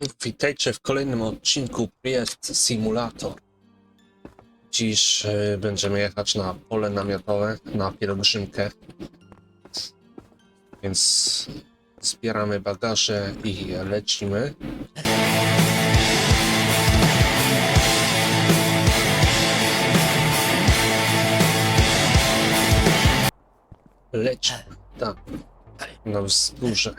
Witajcie w kolejnym odcinku Jest Simulator. Dziś e, będziemy jechać na pole namiotowe, na pielgrzymkę. Więc zbieramy bagaże i lecimy. Lecimy, tak, na wzgórze.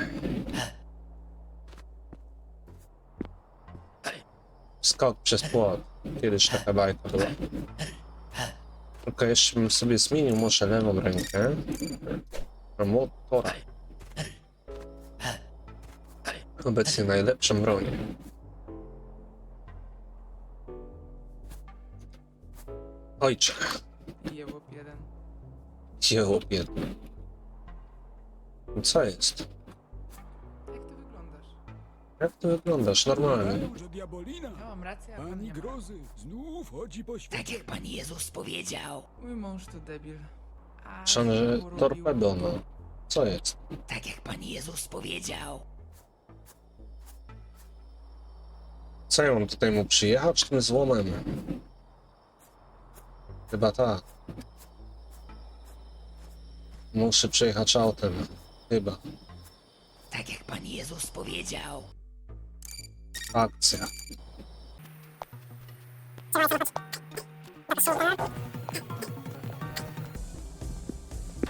Skok przez płot. Kiedyś taka bajka była. Tylko jeszcze bym sobie zmienił może lewą rękę. Motor. Obecnie najlepszą broń. Ojcze, Jełop jeden. dzieło biedne. Co jest? Jak ty wyglądasz? Normalnie. Że diabolina, Ja mam rację, a pan pani nie ma. grozy, znów chodzi po Tak świecie. jak Pan Jezus powiedział, Mój mąż to debil. A Szanowny co robił? torpedo, no. Co jest? tak jak Pan Jezus powiedział. Co ja mam tutaj mu przyjechać tym złomem? Chyba tak. Muszę przejechać autem. Chyba. Tak jak Pan Jezus powiedział. Akcja.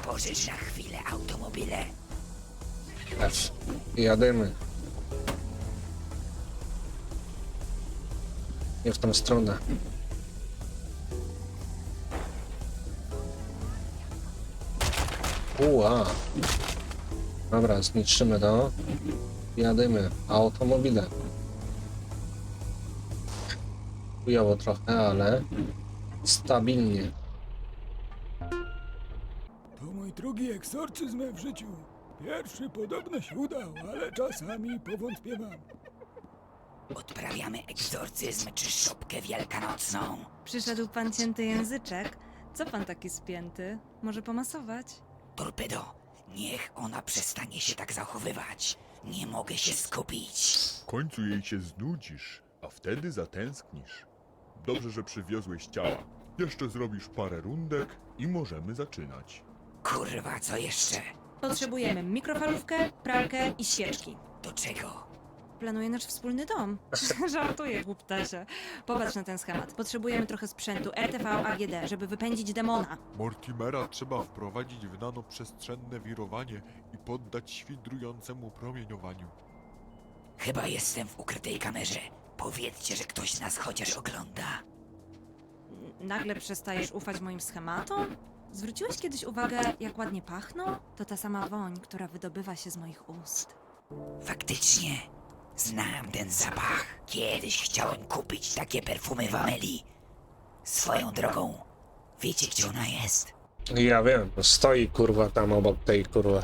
Pożycz na chwilę automobile. F. Jademy. Nie w tą stronę. Ua. Dobra, zniszczymy to. Jadymy. Automobile. Chujowo trochę, ale stabilnie. To mój drugi egzorcyzm w życiu. Pierwszy podobno się udał, ale czasami powątpiewam. Odprawiamy egzorcyzm czy szopkę wielkanocną. Przyszedł pan cięty języczek. Co pan taki spięty? Może pomasować? Torpedo, niech ona przestanie się tak zachowywać. Nie mogę się skupić. W końcu jej się znudzisz, a wtedy zatęsknisz. Dobrze, że przywiozłeś ciała. Jeszcze zrobisz parę rundek i możemy zaczynać. Kurwa, co jeszcze? Potrzebujemy mikrofalówkę, pralkę i świeczki. Do czego? Planuję nasz wspólny dom. Żartuję, głuptasie. Popatrz na ten schemat. Potrzebujemy trochę sprzętu RTV AGD, żeby wypędzić demona. Mortimera trzeba wprowadzić w nanoprzestrzenne wirowanie i poddać świdrującemu promieniowaniu. Chyba jestem w ukrytej kamerze. Powiedzcie, że ktoś nas chociaż ogląda. Nagle przestajesz ufać moim schematom? Zwróciłeś kiedyś uwagę, jak ładnie pachną? To ta sama woń, która wydobywa się z moich ust. Faktycznie, znam ten zapach. Kiedyś chciałem kupić takie perfumy w Ameli. Swoją drogą, wiecie gdzie ona jest? Ja wiem, stoi kurwa tam obok tej kurwa.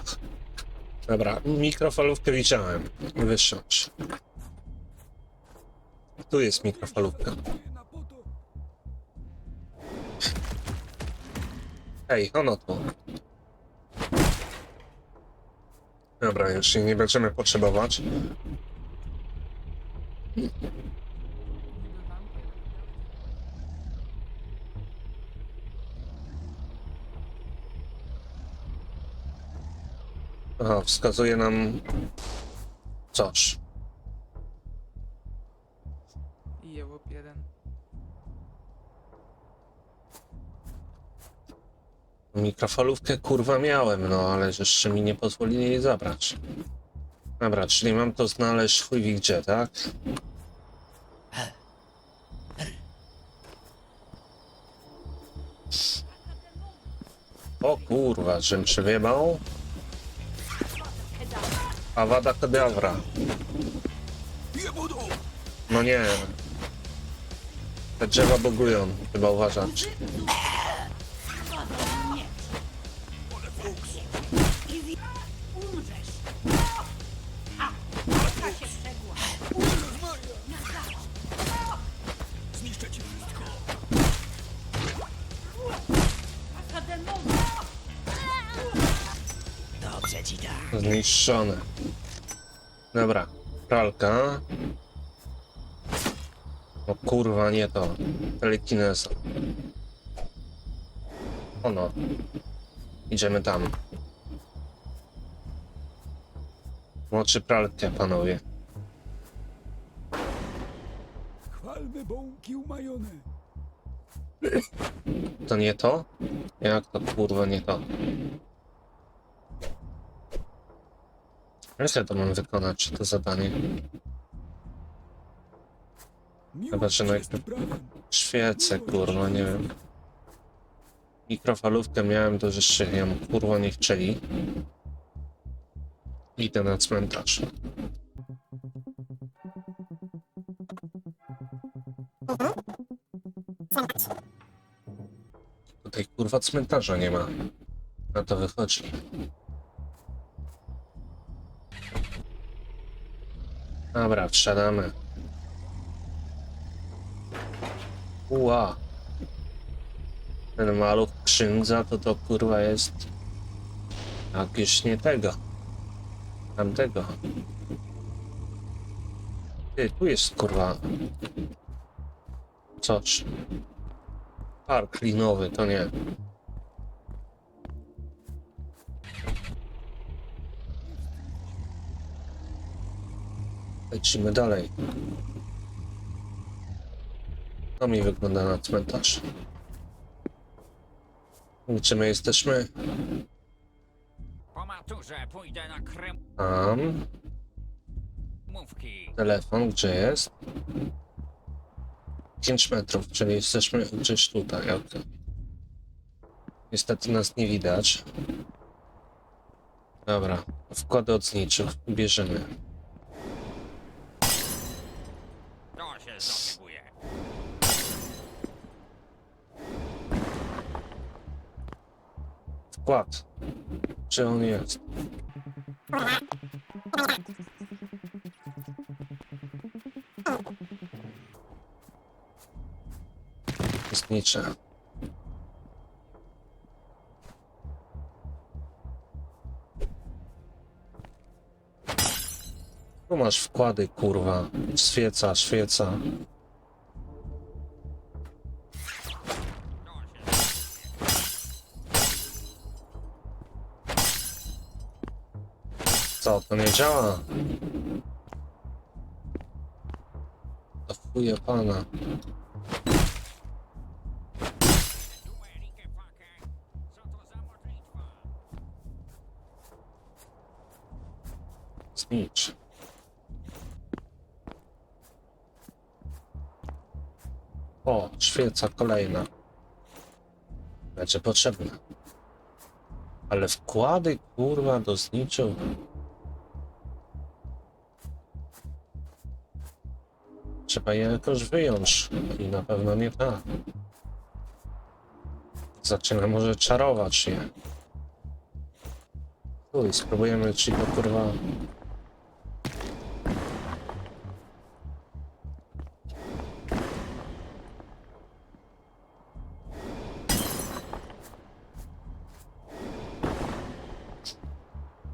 Dobra, mikrofalówkę widziałem. Wysiądź. Tu jest mikrofalówka. Na poto. Ej, ono tu. Dobra, już jej nie będziemy potrzebować. Aha, wskazuje nam coś. Mikrofalówkę kurwa miałem, no ale jeszcze mi nie pozwolili jej zabrać. Dobra, czyli mam to znaleźć chuj wie gdzie, tak? O kurwa, żem przewiebał. Awada kedavra. No nie. Te drzewa bogują, chyba uważać. Dobrze ci tak. Zniszczone. Dobra, pralka. No kurwa, nie to. Telekineza. Ono. Idziemy tam. Moczy pralkę, panowie. Chwalne bąki umajone. To nie to? Jak to kurwa nie to? Jak ja to mam wykonać, to zadanie? Miłość że prawem. Świecę, kurwa, nie wiem. Mikrofalówkę miałem, żeście ją kurwa nie chcieli. Idę na cmentarz. Kurwa cmentarza nie ma. Na to wychodzi. Dobra, wsiadamy. Ua. Ten maluch księdza to to kurwa jest jakieś nie tego. Tamtego. Ty, tu jest kurwa. Coś. Park linowy, to nie. Lecimy dalej. To mi wygląda na cmentarz. Gdzie my jesteśmy? Po maturze pójdę na Tam. kremówki. Telefon, gdzie jest? 5 metrów, czyli jesteśmy gdzieś tutaj. Niestety nas nie widać. Dobra, wkłady od zniczych bierzemy. Zatrzymuje. Wkład. Czy on jest? Znicze. Tu masz wkłady, kurwa. Świeca, świeca. Co, to nie działa? To chuje pana. Znicz. Świeca kolejna. Będzie potrzebna. Ale wkłady, kurwa, do zniczu. Trzeba je jakoś wyjąć. I na pewno nie tak. Zaczyna może czarować je. Uj, spróbujemy ci go kurwa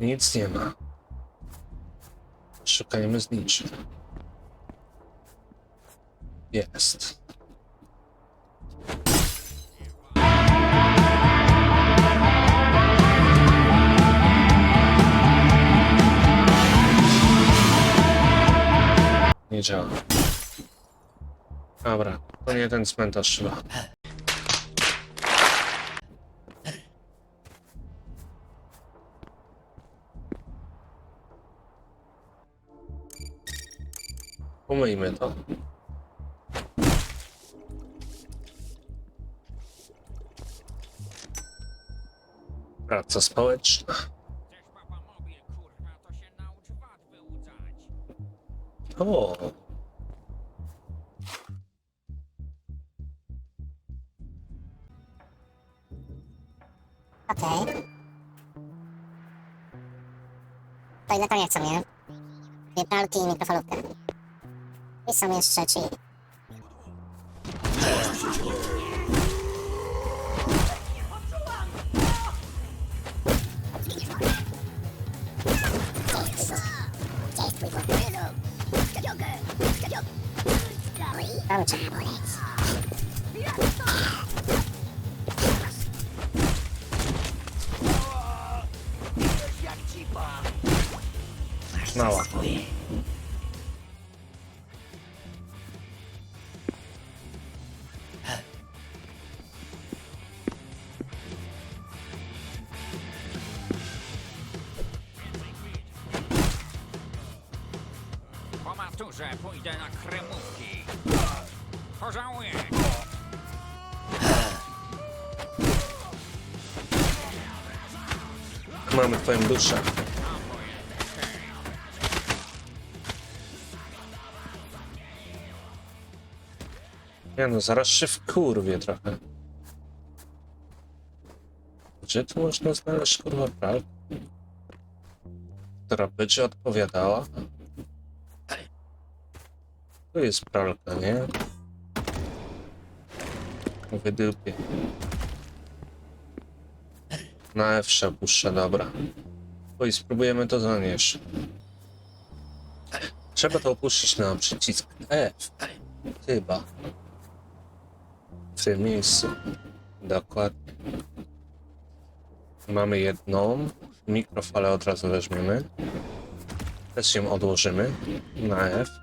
Nic nie ma. Szukajmy zniczy. Jest. Nie działa. Dobra, to nie ten cmentarz chyba. Umyjmy to. Praca społeczna. O. Okej. To ile to nie chcą, nie? Dwie pralki i mikrofalówkę. I są jeszcze ci. Tamcie. Mała. Maturze pójdę na kremówki. Pożałuję. Mamy twoją duszę. Nie no, zaraz się wkurwię trochę. Gdzie tu można znaleźć kurwa pralkę? Która będzie odpowiadała? Tu jest pralka, nie? Wydupię. Na F się opuszczę, dobra. O i spróbujemy to zanieść. Trzeba to opuścić na przycisk F. Chyba. W tym miejscu. Dokładnie. Mamy jedną. Mikrofalę od razu weźmiemy. Też ją odłożymy na F.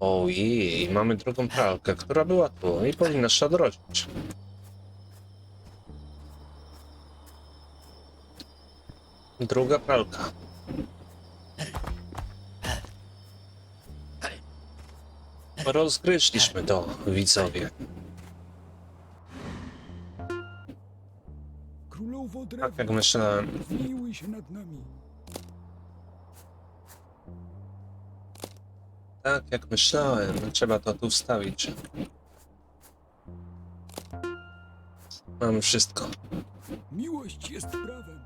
Ojej, mamy drugą pralkę, która była tu i powinna odrodzić. Druga pralka. Rozgryźliśmy to, widzowie. Królowo Tak drewna, jak myślałem. się nad nami. Tak jak myślałem. Trzeba to tu wstawić. Mamy wszystko. Miłość jest prawem.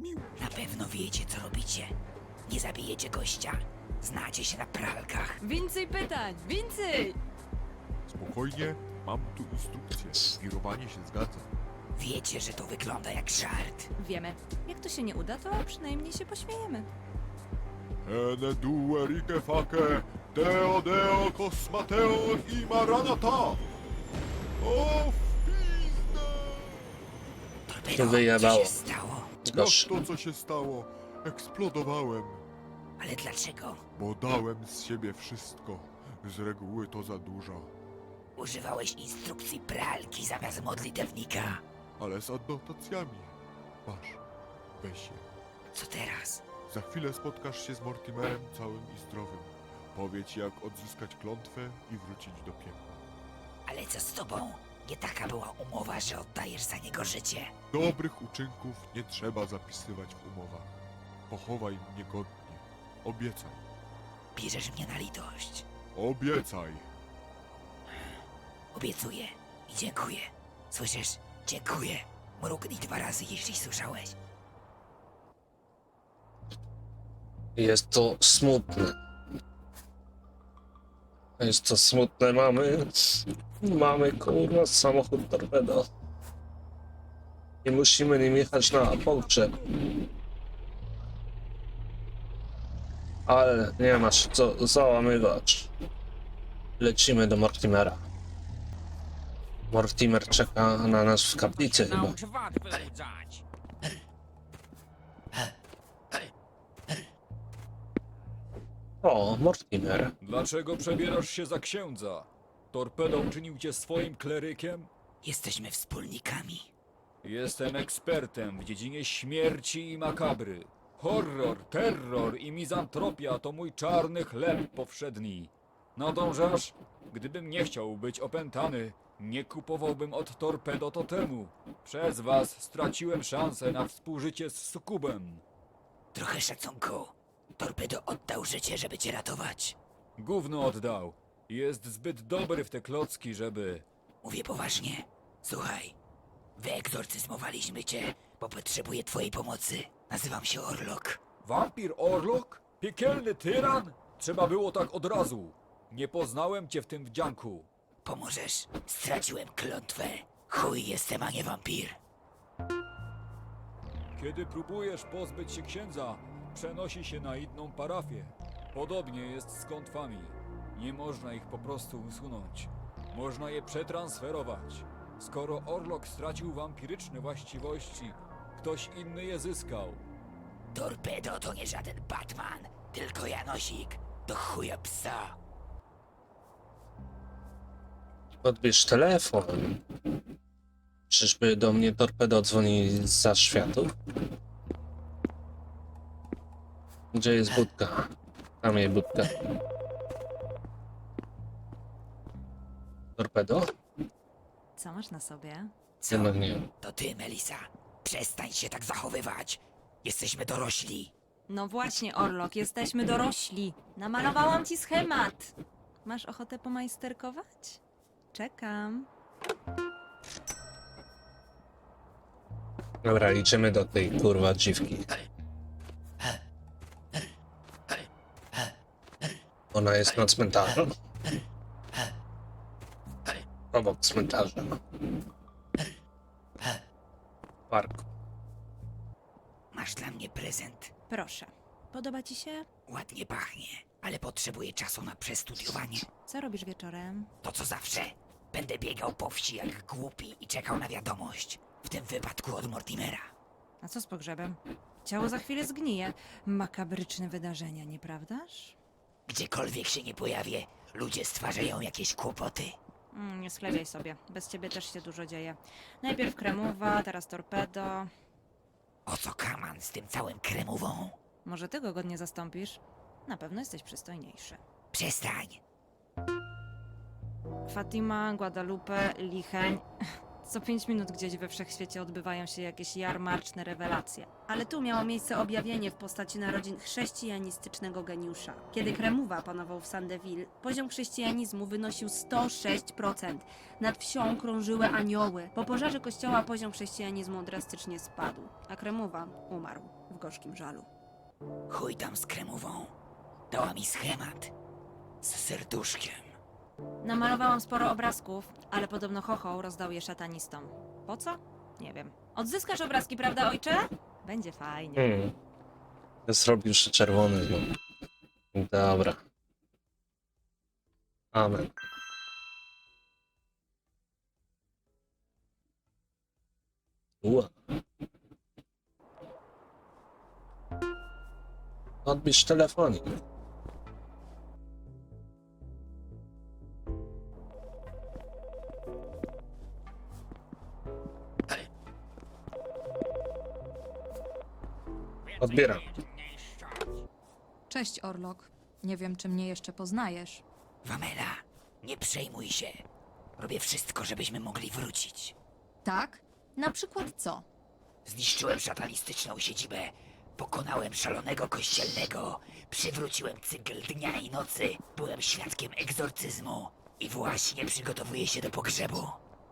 Miłość. Na pewno wiecie, co robicie. Nie zabijecie gościa. Znacie się na pralkach. Więcej pytań, więcej! Spokojnie, mam tu instrukcję. Wirowanie się zgadza. Wiecie, że to wygląda jak żart. Wiemy. Jak to się nie uda, to przynajmniej się pośmiejemy. Ene due rike fake, deo deo kosmateo i maranata! O, w pizdę! Wyjebało. co się stało? Jak Gosh. to, co się stało? Eksplodowałem, Ale dlaczego? bo dałem z siebie wszystko. Z reguły to za dużo, Używałeś instrukcji pralki zamiast modlitewnika. ale z adnotacjami. Masz, weź je. Co teraz? Za chwilę spotkasz się z Mortimerem całym i zdrowym. Powie ci, jak odzyskać klątwę i wrócić do piekła. Ale co z tobą? Nie taka była umowa, że oddajesz za niego życie. Dobrych uczynków nie trzeba zapisywać w umowach. Pochowaj mnie godnie. Obiecaj. Bierzesz mnie na litość. Obiecaj. Obiecuję i dziękuję. Słyszysz? Dziękuję. Mrugnij dwa razy, jeśli słyszałeś. Jest to smutne. Jest to smutne, mamy. Mamy kurwa samochód torpedo. I musimy nim jechać na pogrzeb. Ale nie masz co załamywać. Lecimy do Mortimera. Mortimer czeka na nas w kaplicy chyba. O, Mortimer. Dlaczego przebierasz się za księdza? Torpedo uczynił cię swoim klerykiem? Jesteśmy wspólnikami. Jestem ekspertem w dziedzinie śmierci i makabry. Horror, terror i mizantropia to mój czarny chleb powszedni. Nadążasz? Gdybym nie chciał być opętany, nie kupowałbym od torpedo totemu. Przez was straciłem szansę na współżycie z sukubem. Trochę szacunku. Torpedo oddał życie, żeby cię ratować. Gówno oddał. Jest zbyt dobry w te klocki, żeby... Mówię poważnie. Słuchaj. Wyegzorcyzmowaliśmy cię, bo potrzebuję twojej pomocy. Nazywam się Orlok. Wampir Orlok? Piekielny tyran? Trzeba było tak od razu. Nie poznałem cię w tym wdzianku. Pomożesz? Straciłem klątwę. Chuj jestem, a nie wampir. Kiedy próbujesz pozbyć się księdza, przenosi się na inną parafię. Podobnie jest z klątwami. Nie można ich po prostu usunąć. Można je przetransferować. Skoro Orlok stracił wampiryczne właściwości, ktoś inny je zyskał. Torpedo to nie żaden Batman, tylko Janosik. Do chuja psa. Odbierz telefon. Czyżby do mnie torpedo dzwoni za światów? Gdzie jest budka? Tam jest budka. Torpedo? Co masz na sobie? Co? Jednak nie. To ty, Melisa. Przestań się tak zachowywać. Jesteśmy dorośli. No właśnie, Orlok, jesteśmy dorośli. Namalowałam ci schemat. Masz ochotę pomajsterkować? Czekam. Dobra, idziemy do tej kurwa dziwki. Ona jest na cmentarzu. Obok cmentarza. W parku. Masz dla mnie prezent. Proszę. Podoba ci się? Ładnie pachnie, ale potrzebuję czasu na przestudiowanie. Co robisz wieczorem? To co zawsze. Będę biegał po wsi jak głupi i czekał na wiadomość. W tym wypadku od Mortimera. A co z pogrzebem? Ciało za chwilę zgnije. Makabryczne wydarzenia, nieprawdaż? Gdziekolwiek się nie pojawię, ludzie stwarzają jakieś kłopoty. Mm, nie sklepiaj sobie. Bez ciebie też się dużo dzieje. Najpierw kremowa, teraz torpedo. O co kaman z tym całym kremową? Może ty go godnie zastąpisz? Na pewno jesteś przystojniejszy. Przestań. Fatima, Guadalupe, Licheń. Co pięć minut gdzieś we wszechświecie odbywają się jakieś jarmarczne rewelacje. Ale tu miało miejsce objawienie w postaci narodzin chrześcijanistycznego geniusza. Kiedy Kremuwa panował w Sandeville, poziom chrześcijanizmu wynosił 106%. Nad wsią krążyły anioły. Po pożarze kościoła poziom chrześcijanizmu drastycznie spadł, a Kremuwa umarł w gorzkim żalu. Chuj tam z kremową. Dała mi schemat. Z serduszkiem. Namalowałam sporo obrazków, ale podobno Chochoł rozdał je szatanistom. Po co? Nie wiem. Odzyskasz obrazki, prawda, ojcze? Będzie fajnie. Hmm. Zrobił się czerwony. No. Dobra. Amen. Ua. Odbierz telefonik. Odbieram. Cześć, Orlok. Nie wiem, czy mnie jeszcze poznajesz. Wamela, nie przejmuj się. Robię wszystko, żebyśmy mogli wrócić. Tak? Na przykład co? Zniszczyłem szatanistyczną siedzibę. Pokonałem szalonego kościelnego. Przywróciłem cykl dnia i nocy. Byłem świadkiem egzorcyzmu. I właśnie przygotowuję się do pogrzebu.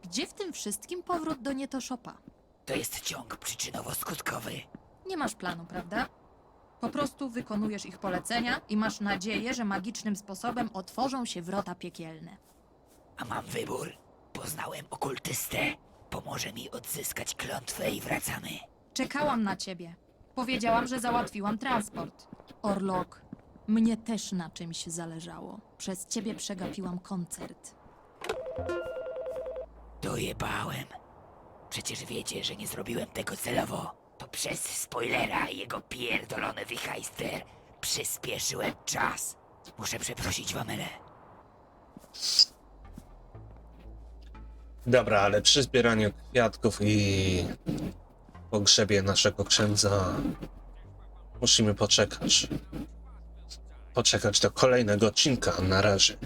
Gdzie w tym wszystkim powrót do Nietoszopa? To jest ciąg przyczynowo-skutkowy. Nie masz planu, prawda? Po prostu wykonujesz ich polecenia i masz nadzieję, że magicznym sposobem otworzą się wrota piekielne. A mam wybór. Poznałem okultystę. Pomoże mi odzyskać klątwę i wracamy. Czekałam na ciebie. Powiedziałam, że załatwiłam transport. Orlok, mnie też na czymś zależało. Przez ciebie przegapiłam koncert. Dojebałem. Przecież wiecie, że nie zrobiłem tego celowo. To przez spoilera i jego pierdolony wichajster przyspieszyłem czas. Muszę przeprosić Wamelę. Dobra, ale przy zbieraniu kwiatków i pogrzebie naszego księdza musimy poczekać. Poczekać do kolejnego odcinka na razie.